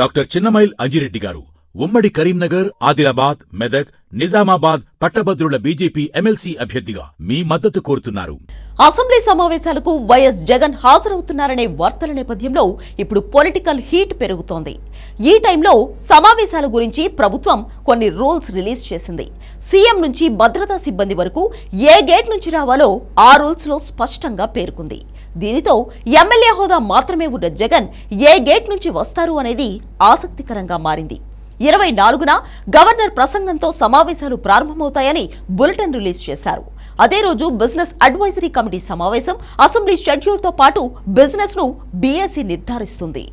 Doctor Chinnamail Anji Reddy గారు ఉమ్మడి కరీంనగర్ ఆదిలాబాద్ మెదక్ నిజామాబాద్ పట్టభద్రుల బీజేపీ ఎమ్మెల్సీ అభ్యర్థిగా మీ మద్దతు కోరుతున్నారు. అసెంబ్లీ సమావేశాలకు వైఎస్ జగన్ హాజరవుతున్నారనే వార్తల నేపథ్యంలో ఇప్పుడు పొలిటికల్ హీట్ పెరుగుతోంది. ఈ టైంలో సమావేశాల గురించి ప్రభుత్వం కొన్ని రూల్స్ రిలీజ్ చేసింది. సీఎం నుంచి భద్రతా సిబ్బంది వరకు ఏ గేట్ నుంచి రావాలో ఆ రూల్స్లో స్పష్టంగా పేర్కొంది. దీనితో ఎమ్మెల్యే హోదా మాత్రమే ఉన్న జగన్ ఏ గేట్ నుంచి వస్తారు అనేది ఆసక్తికరంగా మారింది. ఇరవై నాలుగున గవర్నర్ ప్రసంగంతో సమావేశాలు ప్రారంభమవుతాయని బులెటిన్ రిలీజ్ చేశారు. అదే రోజు బిజినెస్ అడ్వైజరీ కమిటీ సమావేశం అసెంబ్లీ షెడ్యూల్తో పాటు బిజినెస్ను బీఎస్సీ నిర్ధారిస్తుంది.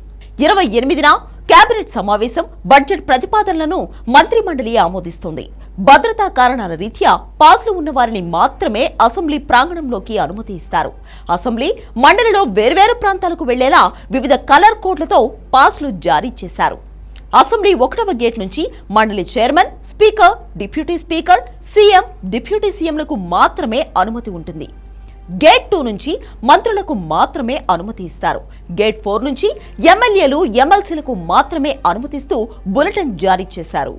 ఇరవై ఎనిమిదిన కేబినెట్ సమావేశం బడ్జెట్ ప్రతిపాదనలను మంత్రిమండలి ఆమోదిస్తుంది. భద్రతా కారణాల రీత్యా పాస్లు ఉన్న వారిని మాత్రమే అసెంబ్లీ ప్రాంగణంలోకి అనుమతి ఇస్తారు. అసెంబ్లీ మండలిలో వేర్వేరు ప్రాంతాలకు వెళ్ళేలా వివిధ కలర్ కోడ్లతో పాస్లు జారీ చేశారు. అసెంబ్లీ ఒకటవ గేట్ నుంచి మండలి chairman speaker deputy speaker CM deputy సీఎంలకు మాత్రమే అనుమతి ఉంటుంది. గేట్ టూ నుంచి మంత్రులకు మాత్రమే అనుమతి ఇస్తారు. గేట్ ఫోర్ నుంచి ఎమ్మెల్యేలు ఎమ్మెల్సీలకు మాత్రమే అనుమతిస్తూ బులెటిన్ జారీ చేశారు.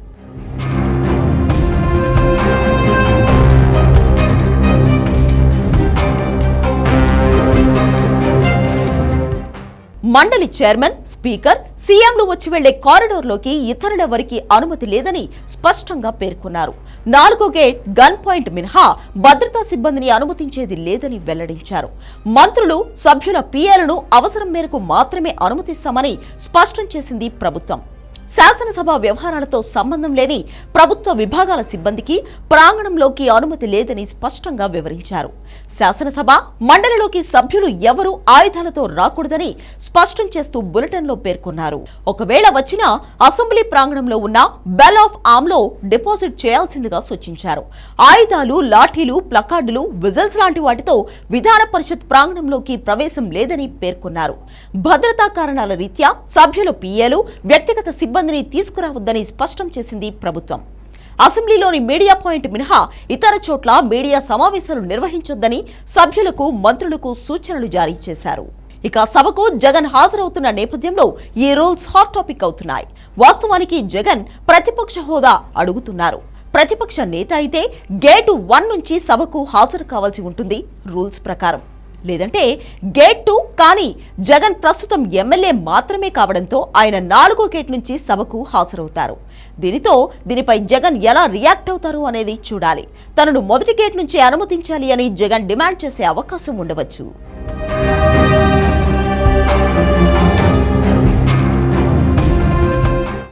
మండలి చైర్మన్ స్పీకర్ సీఎంలు వచ్చి వెళ్ళే కారిడోర్లోకి ఇతరులెవరికి అనుమతి లేదని స్పష్టంగా పేర్కొన్నారు. నాలుగో గేట్ గన్ పాయింట్ మినహా భద్రతా సిబ్బందిని అనుమతించేది లేదని వెల్లడించారు. మంత్రులు సభ్యుల పీఏలను అవసరం మేరకు మాత్రమే అనుమతిస్తామని స్పష్టం చేసింది ప్రభుత్వం. శాసనసభ వ్యవహారాలతో సంబంధం లేని ప్రభుత్వ విభాగాల సిబ్బందికి ప్రాంగణంలోకి అనుమతి లేదని స్పష్టంగా వివరించారు. శాసనసభ మండలిలోకి సభ్యులు ఎవరూ ఆయుధాలతో రాకూడదని స్పష్టం చేస్తూ బులెటిన్లో పేర్కొన్నారు. ఒకవేళ వచ్చినా అసెంబ్లీ ప్రాంగణంలో ఉన్న బెల్ ఆఫ్ ఆమ్లో డిపాజిట్ చేయాల్సిందిగా సూచించారు. ఆయుధాలు లాఠీలు ప్లకార్డులు విజిల్స్ లాంటి వాటితో విధాన పరిషత్ ప్రాంగణంలోకి ప్రవేశం లేదని పేర్కొన్నారు. భద్రతా కారణాల రీత్యా సభ్యులు పిఏలు వ్యక్తిగత సిబ్బంది సిబ్బందిని తీసుకురావద్దని స్పష్టం చేసింది ప్రభుత్వం. అసెంబ్లీలోని మీడియా పాయింట్ మినహా ఇతర చోట్ల మీడియా సమావేశాలు నిర్వహించొద్దని సభ్యులకు మంత్రులకు సూచనలు జారీ చేశారు. ఇక సభకు జగన్ హాజరవుతున్న నేపథ్యంలో ఈ రూల్స్ హాట్ టాపిక్ అవుతున్నాయి. వాస్తవానికి జగన్ ప్రతిపక్ష హోదా అడుగుతున్నారు. ప్రతిపక్ష నేత అయితే గేటు వన్ నుంచి సభకు హాజరు కావాల్సి ఉంటుంది రూల్స్ ప్రకారం. లేదంటే గేట్ టూ కానీ జగన్ ప్రస్తుతం ఎమ్మెల్యే మాత్రమే కావడంతో ఆయన నాలుగో గేట్ నుంచి సభకు హాజరవుతారు. దీనితో దీనిపై జగన్ ఎలా రియాక్ట్ అవుతారు అనేది చూడాలి. తనను మొదటి గేట్ నుంచి అనుమతించాలి అని జగన్ డిమాండ్ చేసే అవకాశం ఉండవచ్చు.